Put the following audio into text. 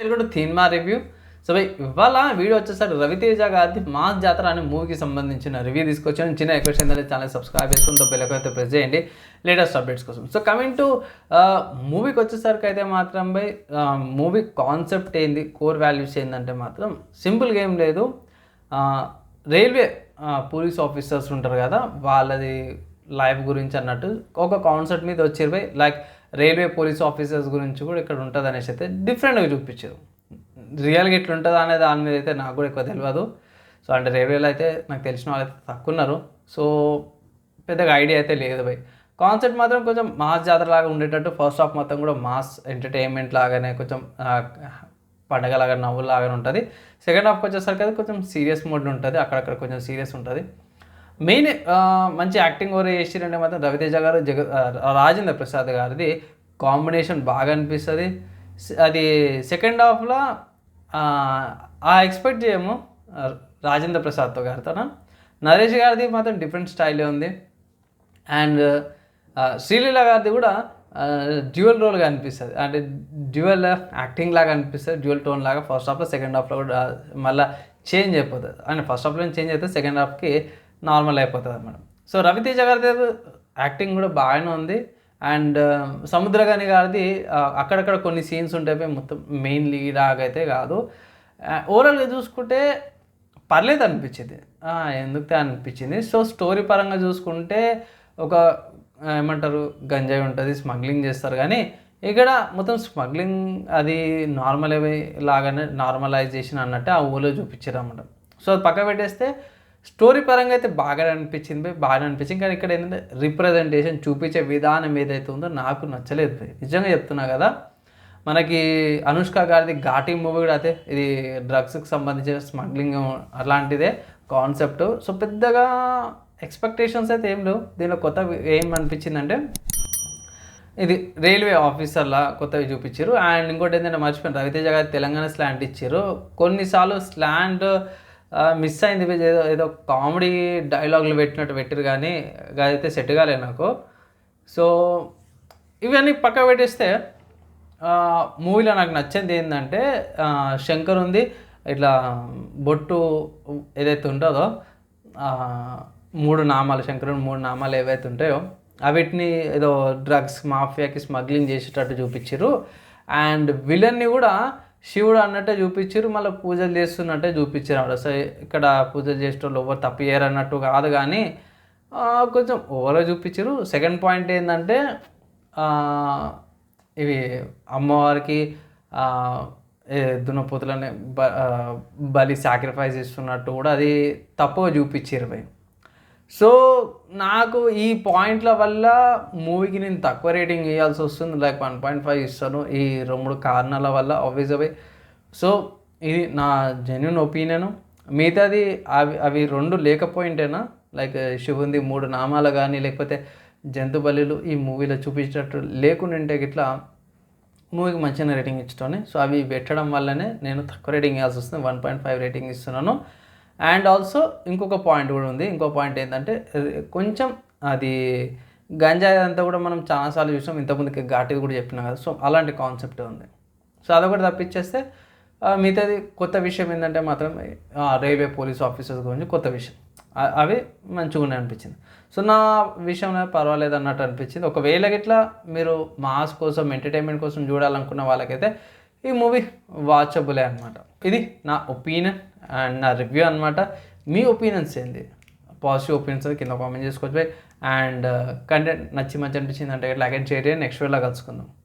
Welcome to cinema review. So భయ్ ఇవాళ video వచ్చేసరికి రవితేజ గారి మాస్ జాతర అనే మూవీకి సంబంధించిన రివ్యూ తీసుకొచ్చాను. చిన్న రిక్వెస్ట్ ఏంటంటే ఛానల్ సబ్స్క్రైబ్ చేసుకుని బెల్ అయితే ప్రెస్ చేయండి. లేటెస్ట్ అప్డేట్స్ కోసం. సో కమింగ్ టు మూవీకి వచ్చేసరికి అయితే మాత్రం బై మూవీ కాన్సెప్ట్ ఏంది కోర్ వాల్యూస్ ఏంటంటే మాత్రం సింపుల్గా ఏం లేదు. రైల్వే పోలీస్ ఆఫీసర్స్ ఉంటారు కదా వాళ్ళది లైఫ్ గురించి అన్నట్టు ఒక కాన్సెప్ట్ మీద వచ్చారు by like railway police officers గురించి కూడా ఇక్కడ ఉంటుంది అనేసి అయితే డిఫరెంట్గా చూపించారు. రియల్గా ఎట్లుంటుందా అనే దాని మీద అయితే నాకు కూడా ఎక్కువ తెలియదు సో అంటే రైల్వేలో అయితే నాకు తెలిసిన వాళ్ళు అయితే తక్కువ ఉన్నారు సో పెద్దగా ఐడియా అయితే లేదు బై కాన్సెప్ట్ మాత్రం కొంచెం మాస్ జాతర లాగా ఉండేటట్టు ఫస్ట్ హాఫ్ మొత్తం కూడా మాస్ ఎంటర్టైన్మెంట్ లాగానే కొంచెం పండగ పండగలాగా నవ్వులాగానే ఉంటుంది. సెకండ్ హాఫ్కి వచ్చేసరికి అది కొంచెం సీరియస్ మోడ్ ఉంటుంది అక్కడక్కడ కొంచెం సీరియస్ ఉంటుంది. మెయిన్ మంచి యాక్టింగ్ ఓవర్ చేసిరంటే మాత్రం రవితేజ గారు జగ రాజేంద్ర ప్రసాద్ గారిది. కాంబినేషన్ బాగా అనిపిస్తుంది. అది సెకండ్ హాఫ్లో ఆ ఎక్స్పెక్ట్ చేయము. రాజేంద్ర ప్రసాద్తో గారితో నరేష్ గారిది మాత్రం డిఫరెంట్ స్టైలే ఉంది. అండ్ శ్రీలీల గారిది కూడా డ్యూయల్ రోల్గా అనిపిస్తుంది. అంటే డ్యూయల్ యాక్టింగ్ లాగా అనిపిస్తుంది. డ్యూయల్ టోన్ లాగా. ఫస్ట్ హాఫ్లో సెకండ్ హాఫ్లో కూడా మళ్ళీ చేంజ్ అయిపోతుంది. అంటే ఫస్ట్ హాఫ్లో చేంజ్ అయితే సెకండ్ హాఫ్కి నార్మల్ అయిపోతుంది అనమాట సో రవితేజ గారిది యాక్టింగ్ కూడా బాగానే ఉంది. అండ్ సముద్రగాని గారిది అక్కడక్కడ కొన్ని సీన్స్ ఉంటాయి మొత్తం మెయిన్ లీడ్ అయితే కాదు. ఓవరాల్గా చూసుకుంటే పర్లేదు అనిపించింది. ఎందుకు అనిపించింది? సో స్టోరీ పరంగా చూసుకుంటే ఒక ఏమంటారు గంజాయి ఉంటుంది స్మగ్లింగ్ చేస్తారు. కానీ ఇక్కడ మొత్తం స్మగ్లింగ్ అది నార్మల్ లాగానే నార్మలైజేషన్ అన్నట్టు ఆ ఊళ్ళో చూపించారు అన్నమాట సో అది పక్క పెట్టేస్తే స్టోరీ పరంగా అయితే బాగా అనిపించింది బాగా అనిపించింది. కానీ ఇక్కడ ఏంటంటే రిప్రజెంటేషన్ చూపించే విధానం ఏదైతే ఉందో నాకు నచ్చలేదు. నిజంగా చెప్తున్నా కదా మనకి అనుష్క గారిది ఘాటీ మూవీ కూడా అయితే ఇది డ్రగ్స్కి సంబంధించిన స్మగ్లింగ్ అలాంటిదే కాన్సెప్ట్ సో పెద్దగా ఎక్స్పెక్టేషన్స్ అయితే ఏం లేవు. దీనిలో కొత్త ఏం అనిపించిందంటే ఇది రైల్వే ఆఫీసర్లా కొత్తవి చూపించారు. అండ్ ఇంకోటి ఏంటంటే మర్చిపోయిన రవితేజ గారి తెలంగాణ స్లాంట్ ఇచ్చారు. కొన్నిసార్లు స్లాంట్ మిస్ అయింది ఏదో ఏదో కామెడీ డైలాగులు పెట్టినట్టు పెట్టారు కానీ అదైతే సెట్ కాలేదు నాకు. సో ఇవన్నీ పక్క పెట్టేస్తే మూవీలో నాకు నచ్చింది ఏంటంటే శంకర్ ఉంది ఇట్లా బొట్టు ఏదైతే ఉంటుందో మూడు నామాలు శంకరుని మూడు నామాలు ఏవైతే ఉంటాయో అవిటిని ఏదో డ్రగ్స్ మాఫియాకి స్మగ్లింగ్ చేసేటట్టు చూపించారు అండ్ విలన్ని కూడా శివుడు అన్నట్టే చూపించారు మళ్ళీ పూజలు చేస్తున్నట్టే చూపించారు అన్నమాట సో ఇక్కడ పూజలు చేసేటోళ్ళు ఎవరు తప్పు అన్నట్టు కాదు కానీ కొంచెం ఓవర్గా చూపించారు సెకండ్ పాయింట్ ఏంటంటే ఇవి అమ్మవారికి దున్నపోతులని బలి సాక్రిఫైస్ ఇస్తున్నట్టు కూడా అది తప్పుగా చూపించారు భయ్ సో నాకు ఈ పాయింట్ల వల్ల మూవీకి నేను తక్కువ రేటింగ్ ఇవ్వాల్సి వస్తుంది. లైక్ వన్ పాయింట్ ఫైవ్ ఇస్తాను ఈ రెండు కారణాల వల్ల ఆబ్వియస్ అవి సో ఇది నా జెన్యున్ ఒపీనియన్ మిగతాది అవి అవి రెండు లేకపోయింటేనా లైక్ శివుంది మూడు నామాలు కానీ లేకపోతే జంతు బలిలు ఈ మూవీలో చూపించేటట్టు లేకుండింటే గిట్లా మూవీకి మంచిగా రేటింగ్ ఇచ్చుతాను. సో అవి పెట్టడం వల్లనే నేను తక్కువ రేటింగ్ ఇవ్వాల్సి వస్తుంది. వన్ పాయింట్ ఫైవ్ రేటింగ్ ఇస్తున్నాను. అండ్ ఆల్సో ఇంకొక పాయింట్ కూడా ఉంది. ఇంకో పాయింట్ ఏంటంటే కొంచెం అది గంజాయి అంతా కూడా మనం చాలాసార్లు చూసాం. ఇంతకుముందుకి ఘాటిది కూడా చెప్పినా కదా. సో అలాంటి కాన్సెప్ట్ ఉంది. సో అదొకటి తప్పించేస్తే మిగతాది కొత్త విషయం ఏంటంటే మాత్రం రైల్వే పోలీస్ ఆఫీసర్స్ గురించి కొత్త విషయం. అవి మంచిగా ఉన్నాయి అనిపించింది. సో నా విషయంలో పర్వాలేదు అన్నట్టు అనిపించింది. ఒకవేళ గిట్లా మీరు మాస్ కోసం ఎంటర్టైన్మెంట్ కోసం చూడాలనుకున్న వాళ్ళకైతే ఈ మూవీ వాచబులే అనమాట ఇది నా ఒపీనియన్ అండ్ నా రివ్యూ అనమాట మీ ఒపీనియన్స్ ఏంది? పాజిటివ్ ఒపీనియన్స్ కింద కామెంట్ చేసుకోవచ్చు అండ్ uh, కంటెంట్ నచ్చి మంచి అనిపించింది అంటే లైక్ అండ్ షేర్ నెక్స్ట్ వేలో కలుసుకుందాం.